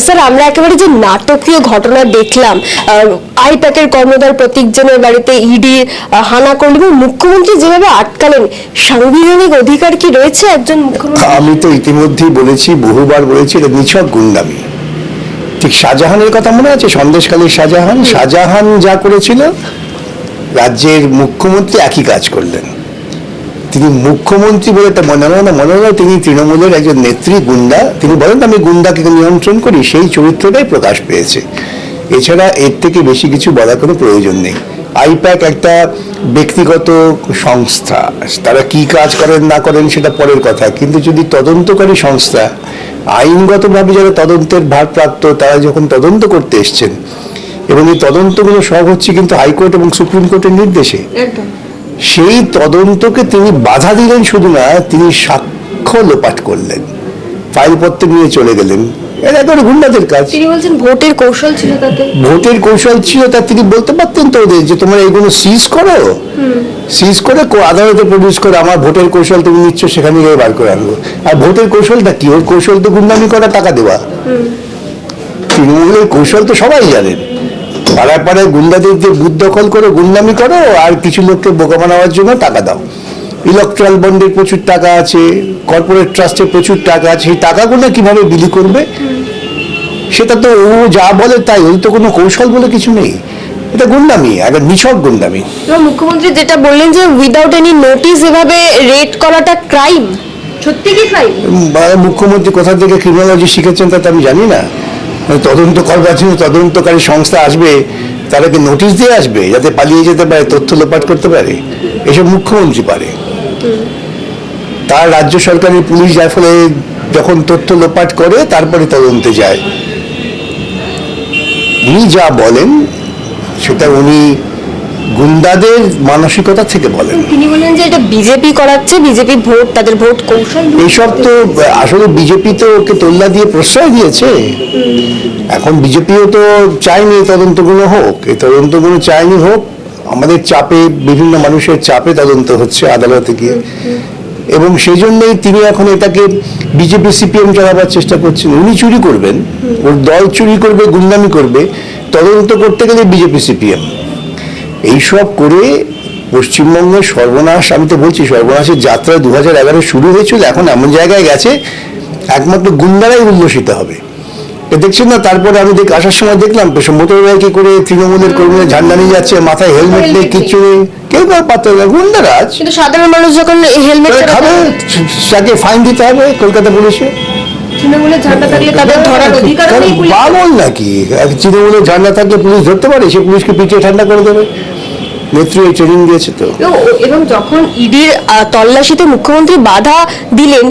Sir আমরা একেবারে যে নাটকীয় ঘটনা দেখলাম আইপ্যাকের কর্ণধার প্রতীক জেনের বাড়িতে ইডি হানা করল এবং মুখ্যমন্ত্রী যেভাবে আটকালেন, সাংবিধানিক অধিকার কি রয়েছে একজন আমি তো ইতিমধ্যেই বলেছি, বহুবার বলেছি, এটা নিছক গুন্ডামি। ঠিক শাহজাহানের কথা মনে আছে? সন্দেশকালীর শাহজাহান? শাহজাহান যা করেছিল, রাজ্যের মুখ্যমন্ত্রী একই কাজ করলেন। তিনি মুখ্যমন্ত্রী বলে তা মনে হয় না, মনে হয় তিনি তৃণমূলের একজন নেত্রী, গুন্ডা। তিনি বলেন, আমি গুন্ডাকে নিয়ন্ত্রণ করি, সেই চরিত্রটাই প্রকাশ পেয়েছে। এছাড়া এর থেকে বেশি কিছু বলার কোনো প্রয়োজন নেই। আইপ্যাক একটা ব্যক্তিগত সংস্থা। তারা কি কাজ করেন, না করেন, সেটা পরের কথা। কিন্তু যদি তদন্তকারী সংস্থা, আইনগতভাবে যারা তদন্তের ভারপ্রাপ্ত, তারা যখন তদন্ত করতে এসছেন, এবং এই তদন্তগুলো সব হচ্ছে কিন্তু হাইকোর্ট এবং সুপ্রিম কোর্টের নির্দেশে। একদম। সেই তদন্তকে তিনি বাধা দিলেন শুধু না তিনি সাক্ষ্য লোপাট করলেন। ফাইলপত্র নিয়ে চলে গেলেন। এটা একেবারে গুন্ডাদের কাজ। তিনি বলছেন ভোটের কৌশল ছিল তাতে। ভোটের কৌশল ছিল তা তিনি বলতে পারতেন তো ওদের যে তোমরা এগুলো সিজ করো? সিজ করে কো- আদালতে প্রডিউস করে আমার ভোটের কৌশল তুমি নিচ্ছ সেখানে গিয়ে বার করে আনব। আর ভোটের কৌশলটা কি? ওর কৌশল তো গুন্ডামি করা টাকা দেওয়া। তৃণমূলের কৌশল তো সবাই জানেন। পাড়ায় পাড়ায় গুন্ডাদের দিয়ে বুথ দখল করে গুন্ডামি করো আর কিছু লোককে বোকা বানাবার জন্য টাকা দাও। ইলেকট্রাল বন্ডের প্রচুর টাকা আছে কর্পোরেট ট্রাস্টের প্রচুর টাকা আছে সেই টাকাগুলো কীভাবে বিলি করবে? সেটা তো ও যা বলে তাই ওর তো কোনো কৌশল বলে কিছু নেই। এটা গুন্ডামি একটা নিছক গুন্ডামি। মুখ্যমন্ত্রী যেটা বললেন যে উইদাউট এনি নোটিস এভাবে রেড করাটা ক্রাইম সত্যি কি ক্রাইম মুখ্যমন্ত্রী কোথা থেকে ক্রিমিনোলজি শিখেছেন তা আমি জানি না। তদন্ত করবার জন্য তদন্তকারী সংস্থা আসবে তাদেরকে নোটিশ দিয়ে আসবে যাতে পালিয়ে যেতে পারে, তথ্য লোপাট করতে পারে? এসব মুখ্যমন্ত্রী পারে। তার রাজ্য সরকারের পুলিশ যার ফলে যখন তথ্য লোপাট করে, তারপরে তদন্তে যায়। উনি যা বলেন, সেটা উনি গুন্ডাদের মানসিকতা থেকে বলেন। তিনি বললেন যে এটা বিজেপি করাচ্ছে বিজেপি ভোট তাদের ভোট কৌশল এইসব তো আসলে বিজেপি তো ওকে তোল্লা দিয়ে প্রশ্রয় দিয়েছে। এখন বিজেপিও তো চায়নি এই তদন্তগুলো হোক। এই তদন্তগুলো চায়নি হোক আমাদের চাপে বিভিন্ন মানুষের চাপে তদন্ত হচ্ছে আদালতে গিয়ে। এবং সেই জন্যই তিনি এখন এটাকে বিজেপি সিপিএম চালাবার চেষ্টা করছেন। উনি চুরি করবেন ওর দল চুরি করবে গুন্ডামি করবে। তদন্ত করতে গেলে বিজেপি সিপিএম। এইসব করে পশ্চিমবঙ্গের সর্বনাশ আমি তো বলছি সর্বনাশের যাত্রা দু হাজার এগারো শুরু হয়েছিল এখন এমন জায়গায় গেছে একমাত্র গুন্ডারাই উল্লসিত হবে। এ দেখছেন না তারপরে আমি দেখ আসার সময় দেখলাম মোটর বাইকে করে তৃণমূলের কর্মীরা ঝান্ডা নিয়ে যাচ্ছে মাথায় হেলমেট নেই কিছু কেউ কাউ পাত্র না, গুন্ডারাজ কিন্তু সাধারণ মানুষ যখন হেলমেট খাবে তাকে ফাইন দিতে হবে কলকাতা পুলিশে। তৃণমূলের ঝান্ডা থাকলে তাদের ধরার অধিকার নেই পাগল নাকি? তৃণমূলের ঝান্ডা থাকলে পুলিশ ধরতে পারে? সে পুলিশকে পিটিয়ে ঠান্ডা করে দেবে। নেত্রী এই ট্রেনিং দিয়েছে তো। এবং- এবং যখন ইডির তল্লাশিতে মুখ্যমন্ত্রী বাধা দিলেন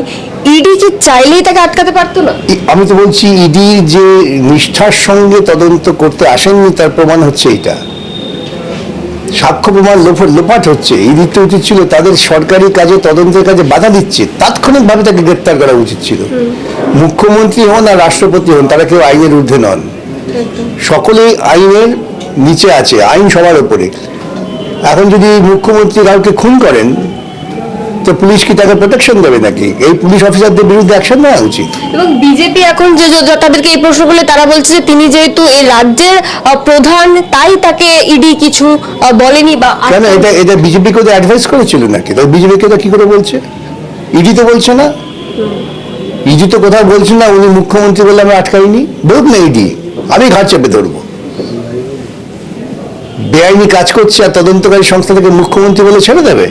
ইডি কি চাইলেই তাকে আটকাতে পারতো না? আমি তো বলছি ইডি যে নিষ্ঠার সঙ্গে তদন্ত করতে আসেননি তার প্রমাণ হচ্ছে এটা সাক্ষ্য প্রমাণ লোপাট হচ্ছে। এই উচিত ছিল তাদের সরকারি কাজে, তদন্তের কাজে বাধা দিচ্ছে। তাৎক্ষণিকভাবে তাকে গ্রেপ্তার করা উচিত ছিল। মুখ্যমন্ত্রী হন আর রাষ্ট্রপতি হন, তারা কেউ আইনের ঊর্ধ্বে নন। সকলেই আইনের নিচে আছে, আইন সবার উপরে এখন যদি মুখ্যমন্ত্রী কাউকে খুন করেন তো পুলিশ কি তাকে প্রোটেকশন দেবে নাকি? এই পুলিশ অফিসারদের বিরুদ্ধে অ্যাকশন নেওয়া উচিত। এবং বিজেপি এখন যে তাদেরকে এই প্রশ্ন করলে তারা বলছে যে তিনি যেহেতু এই রাজ্যের প্রধান তাই তাকে ইডি কিছু বলেনি বা কেন? এটা এটা বিজেপিকে তো অ্যাডভাইস করেছিল নাকি? তো বিজেপিকে তো কি করে বলছে? ইডি তো বলছে না? ইডি তো কোথাও বলছে না উনি মুখ্যমন্ত্রী বলে আমি আটকাইনি। বলুক না ইডি আমি ঘাট চেপে ধরবো। বেআইনি কাজ করছে আর তদন্তকারী সংস্থা থেকে মুখ্যমন্ত্রী বলে ছেড়ে দেবে?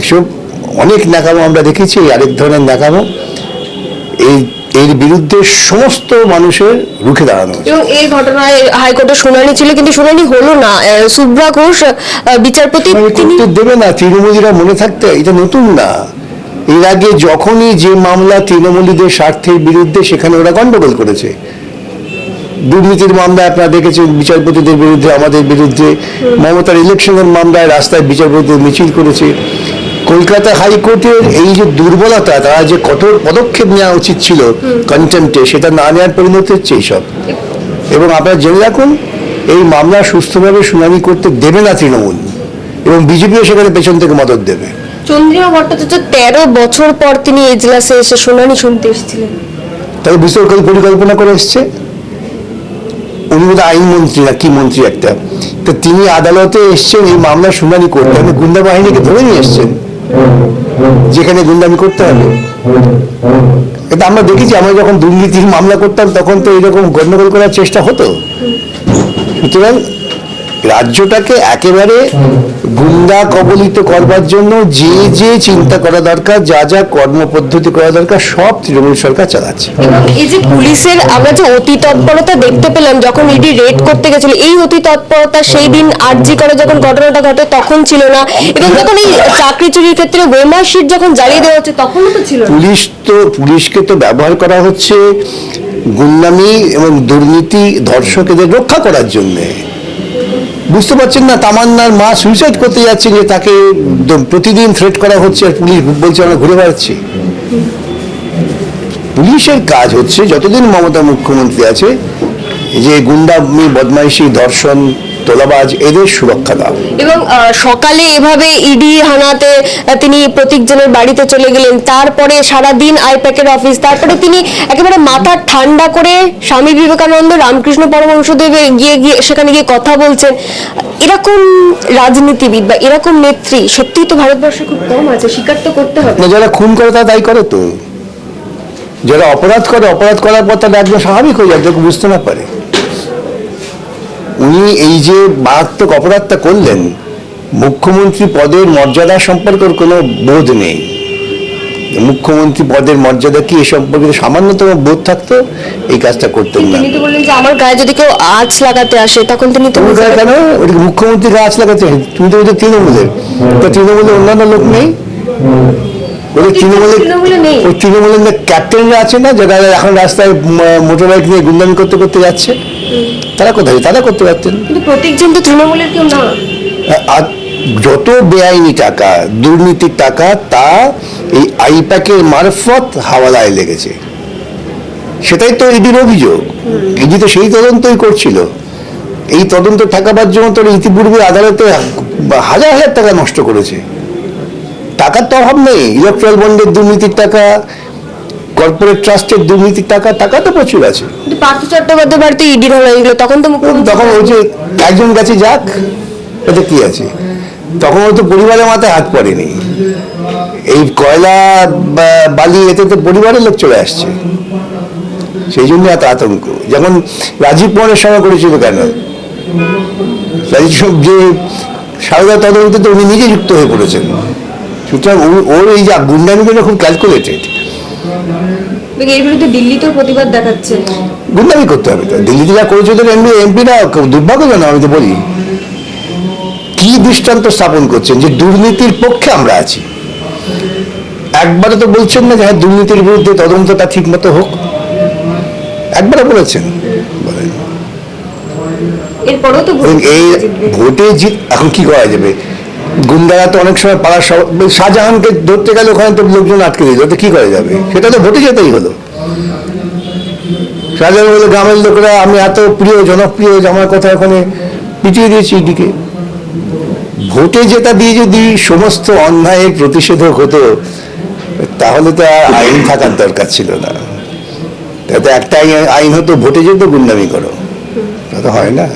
এসব অনেক নাকামো আমরা দেখেছি আরেক ধরনের নাকামো। এই এর বিরুদ্ধে সমস্ত মানুষের রুখে দাঁড়ানো এবং এই ঘটনায় হাইকোর্টে শুনানি ছিল কিন্তু শুনানি হলো না। সুব্রা ঘোষ বিচারপতি আমি তিনি দেবে না তৃণমূলীরা মনে থাকতে এটা নতুন না। এর আগে যখনই যে মামলা তৃণমূলীদের স্বার্থের বিরুদ্ধে সেখানে ওরা গন্ডগোল করেছে। দুর্নীতির মামলায় আপনারা দেখেছেন বিচারপতিদের বিরুদ্ধে আমাদের বিরুদ্ধে। মমতার ইলেকশনের মামলায় রাস্তায় বিচারপতিদের মিছিল করেছে। কলকাতা হাইকোর্টের এই যে দুর্বলতা তারা যে কঠোর পদক্ষেপ নেওয়া উচিত ছিল কন্টেন্টে সেটা না নেওয়ার পরিণতি হচ্ছে এইসব এবং আপনারা জেনে রাখুন এই মামলা সুস্থভাবে শুনানি করতে দেবে না তৃণমূল এবং বিজেপিও সেখানে পেছন থেকে মদত দেবে। চন্দ্রিমা ভট্টাচার্য তেরো বছর পর তিনি এজলাসে এসে শুনানি শুনতে এসেছিলেন। তাহলে বিশ্বকাল পরিকল্পনা করে এসছে? উনি বোধ আইনমন্ত্রী না কি মন্ত্রী একটা? তো তিনি আদালতে এসছেন এই মামলা শুনানি করতে। গুন্ডা বাহিনীকে ধরে নিয়ে এসছেন। যেখানে গুন্ডামি করতে হবে। এটা আমরা দেখেছি, আমরা যখন দুর্নীতির মামলা করতাম, তখন তো এরকম গন্ডগোল করার চেষ্টা হতো। সুতরাং রাজ্যটাকে একেবারে গুন্ডা কবলিত করবার জন্য যে যে চিন্তা করা দরকার যা যা কর্মপদ্ধতি করা দরকার সব তৃণমূল সরকার চালাচ্ছে। এই যে পুলিশের আমরা যে অতি তৎপরতা দেখতে পেলাম যখন ইডি রেড করতে গেছিল এই অতি তৎপরতা সেই দিন আরজি করে যখন ঘটনাটা ঘটে তখন ছিল না। এবং যখন এই চাকরি চুরির ক্ষেত্রে ওয়েমার শিট যখন জ্বালিয়ে দেওয়া হচ্ছে তখন তো ছিল পুলিশ তো পুলিশকে তো ব্যবহার করা হচ্ছে গুন্ডামি এবং দুর্নীতি ধর্ষকেদের রক্ষা করার জন্যে। বুঝতে পারছেন না, তামান্নার মা সুইসাইড করতে যাচ্ছে যে তাকে প্রতিদিন থ্রেট করা হচ্ছে আর পুলিশ বলছে আমরা ঘুরে বেড়াচ্ছি। পুলিশের কাজ হচ্ছে যতদিন মমতা মুখ্যমন্ত্রী আছে যে গুন্ডামি, বদমাইশি, ধর্ষণ তোলাবাজ এদের সুরক্ষা দাও। এবং সকালে এভাবে ইডি হানাতে তিনি প্রতীকজনের বাড়িতে চলে গেলেন। তারপরে সারাদিন আইপ্যাকের অফিস তারপরে তিনি একেবারে মাথা ঠান্ডা করে স্বামী বিবেকানন্দ রামকৃষ্ণ পরমহংসদেবে গিয়ে গিয়ে সেখানে গিয়ে কথা বলছেন। এরকম রাজনীতিবিদ বা এরকম নেত্রী সত্যিই তো ভারতবর্ষে খুব কম আছে স্বীকার তো করতে হবে। যারা খুন করে তা তাই করে তো। যারা অপরাধ করে অপরাধ করার পর তারা একদম স্বাভাবিক হয়ে যায় বুঝতে না পারে। উনি এই যে মারাত্মক অপরাধটা করলেন মুখ্যমন্ত্রী পদের মর্যাদা সম্পর্কে ওর কোনো বোধ নেই। মুখ্যমন্ত্রী পদের মর্যাদা কি এ সম্পর্কে সামান্যতম বোধ থাকতো? এই কাজটা করতেন না। তিনি তো বললেন যে আমার গায়ে যদি কেউ আঁচ লাগাতে আসে তখন তিনি তো তুমি বুঝতে কেন মুখ্যমন্ত্রী গাছ লাগাতে তুমি তো তৃণমূলের। তো তৃণমূলের অন্যান্য লোক নেই? ওদের তৃণমূলের তৃণমূলে নেই। ওই তৃণমূলের ক্যাপ্টেনরা আছে না যারা এখন রাস্তায় মোটর বাইক নিয়ে গুন্ডামি করতে করতে যাচ্ছে তারা কোথায়? তারা করতে পারতেন। কিন্তু তো তৃণমূলের কেউ না। যত বেআইনি টাকা দুর্নীতির টাকা তা এই আইপ্যাকের মারফত হাওয়ালায় লেগেছে। সেটাই তো ইডির অভিযোগ। ইডি তো সেই তদন্তই করছিল। এই তদন্ত ঠেকাবার জন্য তোর ইতিপূর্বে আদালতে হাজার হাজার টাকা নষ্ট করেছে। টাকার তো অভাব নেই। ইলেকট্রাল বন্ডের দুর্নীতির টাকা কর্পোরেট ট্রাস্টের দুর্নীতির টাকা টাকা তো প্রচুর আছে। পার্থ চট্টোপাধ্যায় বাড়িতে ইডি ধরা হয়ে গেলো তখন তো তখন ওই যে একজন গেছে যাক এটা কি আছে? তখন তো পরিবারের মাথায় হাত পড়েনি। এই কয়লা বা- বালি এতে তো পরিবারের লোক চলে আসছে। সেই জন্য এত আতঙ্ক। যেমন রাজীব কুমারের সময় করেছিল কেন? রাজীব যে সারদা তদন্তে তো উনি নিজে যুক্ত হয়ে পড়েছেন। সুতরাং ওর এই যে গুন্ডামিগুলো খুব ক্যালকুলেটেড এর বিরুদ্ধে দিল্লিতেও প্রতিবাদ দেখাচ্ছে। গুন্ডামি করতে হবে দিল্লিতে যা করেছে ওদের এমপি এমপিরা দুর্ভাগ্যজনক আমি তো বলি কি দৃষ্টান্ত স্থাপন করছেন যে দুর্নীতির পক্ষে আমরা আছি? একবারে তো বলছেন না যে হ্যাঁ দুর্নীতির বিরুদ্ধে তদন্তটা ঠিক মতো হোক। একবারে বলেছেন। বলেন। এই ভোটে জিত এখন কি করা যাবে? গুন্ডারা তো অনেক সময় পাড়ার সব শাহজাহানকে ধরতে গেলে ওখানে তো লোকজন আটকে দিল তো কি করা যাবে? সেটা তো ভোটে যেতেই হলো। শাহজাহান বলে, গ্রামের লোকেরা, আমি এত প্রিয়, জনপ্রিয় আমার কথা ওখানে পিটিয়ে দিয়েছি ইডিকে ভোটে জেতা দিয়ে যদি সমস্ত অন্যায়ের প্রতিষেধক হতো, তাহলে তো আইন থাকার দরকার ছিল না। তাতে একটা আইন হতো, ভোটে যেত, গুন্ডামি করো। তা তো হয় না।